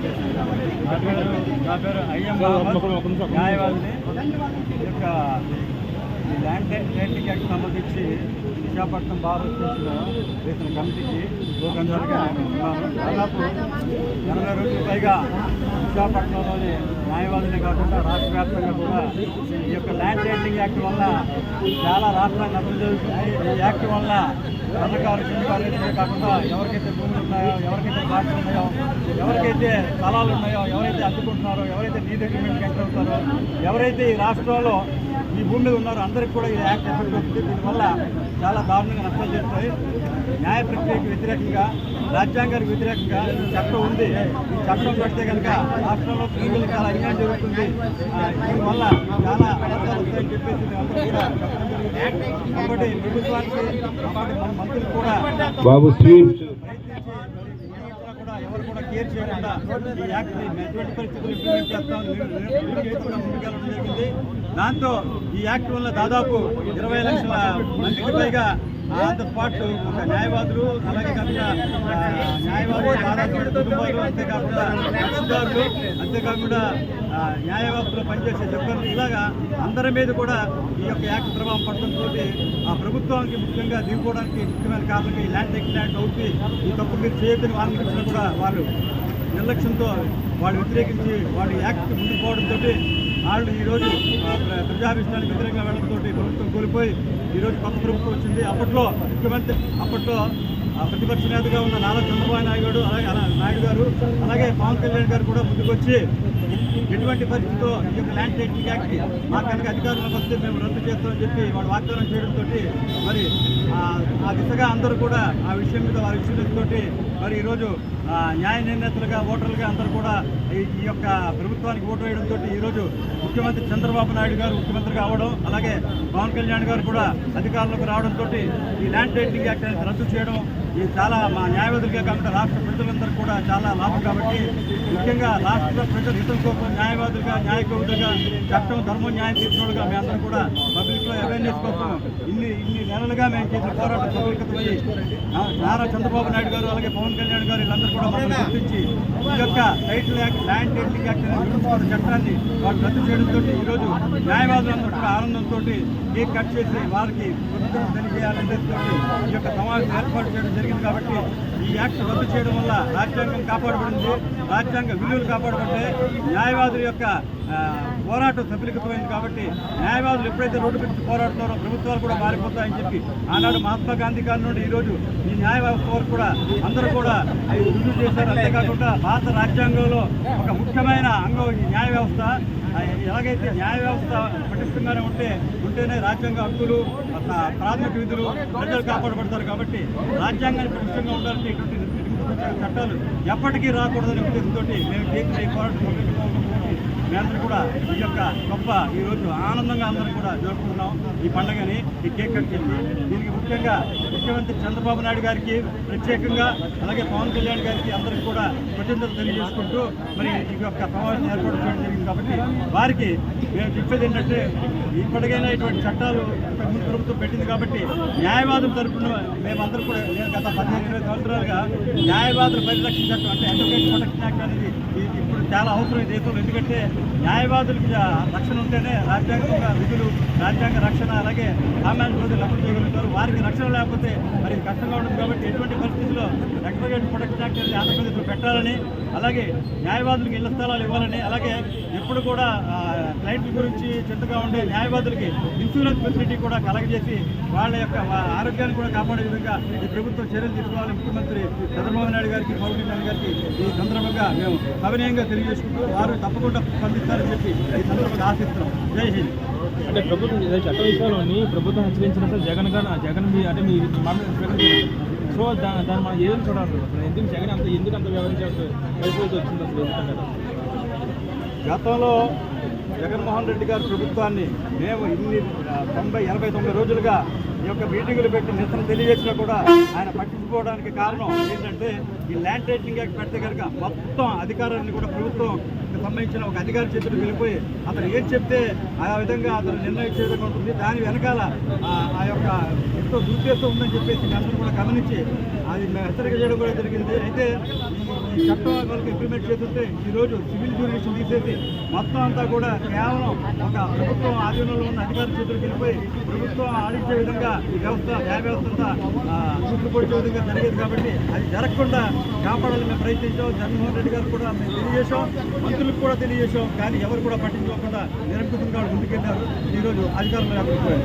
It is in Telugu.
నా పేరు నా పేరు అయ్యం న్యాయవాదిని ఈ యొక్క ల్యాండ్ టైటింగ్ యాక్ట్ సంబంధించి విశాఖపట్నం బార్ అసోసియేషన్ వేసిన కమిటీకి గోకంజాలుగా నేను ఉన్నాను దాదాపు ఎనభై రోజులు పైగా విశాఖపట్నంలోని న్యాయవాదులే కాకుండా రాష్ట్ర వ్యాప్తంగా కూడా ఈ యొక్క ల్యాండ్ టైటింగ్ యాక్ట్ వల్ల చాలా రాష్ట్రాలు అభివృద్ధి జరుగుతుంది ఈ యాక్ట్ వల్ల పథకాలు చిన్నకాలు కాకుండా ఎవరికైతే భూములు ఉన్నాయో ఎవరికైతే ప్లాట్లు ఉన్నాయో ఎవరికైతే స్థలాలు ఉన్నాయో ఎవరైతే అడ్డుకుంటున్నారో ఎవరైతే నీ దగ్గర ఎంటర్ అవుతారో ఎవరైతే ఈ రాష్ట్రంలో ఈ భూమి మీద ఉన్నారో అందరికీ కూడా ఈ యాక్ట్ ఎఫెక్ట్ అవుతుంది. దీనివల్ల చాలా దారుణంగా నష్టాలు జరుగుతాయి న్యాయ ప్రక్రియకు వ్యతిరేకంగా రాజ్యాంగానికి వ్యతిరేకంగా చట్టం ఉంది. ఈ చట్టం పెడితే కనుక రాష్ట్రంలో ప్రజలకు చాలా అన్యాయం జరుగుతుంది. దీనివల్ల చాలా అనర్థాలు వస్తాయని చెప్పేసి మంత్రులు కూడా బాబు స్వీట్ కూడా ఎవరు కూడా కేర్ చేయకుండా ఈ యాక్ట్ ఎటువంటి పరిస్థితులు ఇంప్లిమెంట్ ముందుకెళ్ళడం జరిగింది దాంతో ఈ యాక్ట్ వల్ల దాదాపు ఇరవై లక్షల మందికి పైగా దాంతో పాటు ఒక న్యాయవాదులు అలాగే కాకుండా న్యాయవాదులు బాధాపడే కుటుంబాలు అంతేకాకుండా అంతేకాకుండా న్యాయవాదులు పనిచేసే చెప్పారు ఇలాగా అందరి మీద కూడా ఈ యొక్క యాక్ట్ ప్రభావం పడడంతో ఆ ప్రభుత్వానికి ముఖ్యంగా దిగుకోవడానికి ముఖ్యమైన కారణంగా ఈ ల్యాండ్ టెక్ ల్యాండ్ అవుతుంది ఈ తప్పు మీరు చేయొద్దని వాళ్ళని కూడా వాళ్ళు నిర్లక్ష్యంతో వాళ్ళు వ్యతిరేకించి వాళ్ళు యాక్ట్ ముందుకోవడంతో వాళ్ళు ఈరోజు ప్రజాభిష్టానికి వ్యతిరేకంగా వెళ్ళడంతో ప్రభుత్వం కోల్పోయి ఈరోజు కొత్త ప్రభుత్వం వచ్చింది. అప్పట్లో ముఖ్యమంత్రి అప్పట్లో ప్రతిపక్ష నేతగా ఉన్న నారా చంద్రబాబు నాయుడు గారు అలాగే అలా నాయుడు గారు అలాగే పవన్ కళ్యాణ్ గారు కూడా ముందుకొచ్చి ఎటువంటి పరిస్థితిలో ఈ యొక్క ల్యాండ్ టైటింగ్ యాక్ట్ మా కనుక అధికారంలోకి వస్తే మేము రద్దు చేస్తామని చెప్పి వాళ్ళు వాగ్దానం చేయడంతో మరి ఆ- దిశగా అందరూ కూడా ఆ విషయం మీద వారి విషయంతో మరి ఈరోజు న్యాయ నిర్ణేతలుగా ఓటర్లుగా అందరూ కూడా ఈ యొక్క ప్రభుత్వానికి ఓటు వేయడంతో ఈరోజు ముఖ్యమంత్రి చంద్రబాబు నాయుడు గారు ముఖ్యమంత్రిగా అవడం అలాగే పవన్ కళ్యాణ్ గారు కూడా అధికారంలోకి రావడంతో ఈ ల్యాండ్ టైటింగ్ యాక్ట్ అనేది రద్దు చేయడం ఇది చాలా మా న్యాయవాదులుగా కాకుండా రాష్ట్ర ప్రజలందరూ కూడా చాలా లాభం కాబట్టి ముఖ్యంగా రాష్ట్ర ప్రజల హితం కోసం న్యాయవాదులుగా న్యాయకులుగా చట్టం ధర్మం న్యాయం తీర్చినోడుగా మేమందరం కూడా పబ్లిక్లో అవేర్నెస్ కోసం ఇన్ని ఇన్ని నెలలుగా మేము చేసిన పోరాటం సఫలీకృతమయ్యి నారా చంద్రబాబు నాయుడు గారు అలాగే పవన్ కళ్యాణ్ గారు వీళ్ళందరూ కూడా మమ్మల్ని గుర్తించి ఈ యొక్క title act land title act అనే చట్టాన్ని వాళ్ళు రద్దు చేయడంతో ఈరోజు న్యాయవాదులందరూ కూడా ఆనందంతో కేక్ కట్ చేసి వారికి తెలియజేయాలని తెలియజేయాలనే ఈ యొక్క సమావేశం ఏర్పాటు చేయడం జరిగింది కాబట్టి ఈ యాక్ట్ రద్దు చేయడం వల్ల రాజ్యాంగం కాపాడబడింది రాజ్యాంగ విలువలు కాపాడబడ్డాయి. న్యాయవాదుల యొక్క పోరాటం సఫలీకృతమైంది కాబట్టి న్యాయవాదులు ఎప్పుడైతే రోడ్డు పెట్టి పోరాడుతున్నారో ప్రభుత్వాలు కూడా మారిపోతాయని చెప్పి ఆనాడు మహాత్మా గాంధీ గారి నుండి ఈరోజు ఈ న్యాయ వ్యవస్థ వరకు కూడా అందరూ కూడా అవి రుజువు చేశారు. అంతేకాకుండా భారత రాజ్యాంగంలో ఒక ముఖ్యమైన అంగం ఈ న్యాయ వ్యవస్థ ఎలాగైతే న్యాయ వ్యవస్థ పటిష్టంగానే ఉంటే ఉంటేనే రాజ్యాంగ హక్కులు ప్రాథమిక విధులు ప్రజలు కాపాడబడతారు కాబట్టి రాజ్యాంగాన్ని పటిష్టంగా ఉండాలంటే ఇటువంటి చట్టాలు ఎప్పటికీ రాకూడదనే ఉద్దేశంతో మేము చేసిన ఈ పోరాటం మేమందరూ కూడా ఈ యొక్క గొప్ప ఈ రోజు ఆనందంగా అందరూ కూడా జరుపుకుంటున్నాం. ఈ పండుగని ఈ కేక్ కట్ దీనికి ముఖ్యంగా ముఖ్యమంత్రి చంద్రబాబు నాయుడు గారికి ప్రత్యేకంగా అలాగే పవన్ కళ్యాణ్ గారికి అందరికీ కూడా కృతజ్ఞతలు తెలియజేసుకుంటూ మరి ఈ యొక్క సమావేశం ఏర్పాటు చేయడం జరిగింది కాబట్టి వారికి మేము చెప్పేది ఏంటంటే ఇప్పటికైనా ఇటువంటి చట్టాలు ముందు ప్రభుత్వం పెట్టింది కాబట్టి న్యాయవాదుల తరపున మేమందరం కూడా నేను గత పదిహేను ఇరవై సంవత్సరాలుగా న్యాయవాదుల పరిరక్షణ చట్టం అంటే అడ్వకేట్ ప్రొటెక్షన్ యాక్ట్ అనేది ఇప్పుడు చాలా అవసరం ఈ దేశంలో. ఎందుకంటే న్యాయవాదులకి రక్షణ ఉంటేనే రాజ్యాంగ విధులు రాజ్యాంగ రక్షణ అలాగే సామాన్య ప్రజలు అమలు చేయగలుగుతారు. వారికి రక్షణ లేకపోతే మరి కష్టంగా ఉంటుంది కాబట్టి ఎటువంటి పరిస్థితుల్లో అడ్వకేట్ ప్రొటెక్షన్ యాక్ట్ అనేది ఆంధ్రప్రదేశ్లో పెట్టాలని అలాగే న్యాయవాదులకు ఇళ్ళ స్థలాలు ఇవ్వాలని అలాగే ఎప్పుడు కూడా ఆ, క్లయింట్ల గురించి చింతగా ఉండే న్యాయవాదులకి ఇన్సూరెన్స్ ఫెసిలిటీ కూడా కలగజేసి వాళ్ళ యొక్క ఆరోగ్యాన్ని కూడా కాపాడే విధంగా ఈ ప్రభుత్వం చర్యలు తీసుకోవాలని ముఖ్యమంత్రి చంద్రబాబు నాయుడు గారికి పవన్ కళ్యాణ్ గారికి ఈ సందర్భంగా మేము సవినయంగా తెలియజేసుకుంటూ వారు తప్పకుండా స్పందిస్తారని చెప్పి ఈ సందర్భంగా ఆశిస్తున్నాం. జై హింద్. అంటే ప్రభుత్వం చట్ట విషయాల్లోని ప్రభుత్వం హెచ్చరించినప్పుడు జగన్ గారు జగన్ అంటే మీ మాట సో దాని దాన్ని మనం ఏం చూడాలి? అసలు ఎందుకు జగన్ అంత ఎందుకు అంత వ్యవహరించాల్సి పరిస్థితి వచ్చింది అసలు ఎందుకంటారు గతంలో జగన్మోహన్ రెడ్డి గారి ప్రభుత్వాన్ని మేము ఇన్ని తొంభై ఎనభై తొమ్మిది రోజులుగా ఈ యొక్క మీటింగులు పెట్టి నిరసన తెలియజేసినా కూడా ఆయన పట్టించుకోవడానికి కారణం ఏంటంటే ఈ ల్యాండ్ టైటింగ్ యాక్ట్ పెడితే కనుక మొత్తం అధికారాన్ని కూడా ప్రభుత్వం సంబంధించిన ఒక అధికారి చేతులకు వెళ్ళిపోయి అతను ఏం చెప్తే ఆ విధంగా అతను నిర్ణయించే విధంగా ఉంటుంది దాని వెనకాల ఆ- యొక్క ఎంతో దుర్దేశం ఉందని చెప్పేసి అందరూ కూడా గమనించి అది హెచ్చరిక చేయడం కూడా జరిగింది. అయితే ఈ- చట్టం కనుక ఇంప్లిమెంట్ చేస్తుంటే ఈరోజు సివిల్ జ్యూరిడిక్షన్ తీసేసి మొత్తం అంతా కూడా కేవలం ఒక ప్రభుత్వం ఆధీనంలో ఉన్న అధికారి చేతులకు వెళ్ళిపోయి ప్రభుత్వం ఆడించే విధంగా ఈ వ్యవస్థ న్యాయ వ్యవస్థ అంతా విధంగా జరిగేది కాబట్టి అది జరగకుండా కాపాడాలని మేము ప్రయత్నించాం. జగన్మోహన్ రెడ్డి గారు కూడా మేము తెలియజేశాం. మంత్రులకు కూడా తెలియజేశాం. కానీ ఎవరు కూడా పట్టించుకోకుండా నిరంకుశంగా ముందుకెళ్ళారు ఈరోజు అధికారులు లేకపోయారు.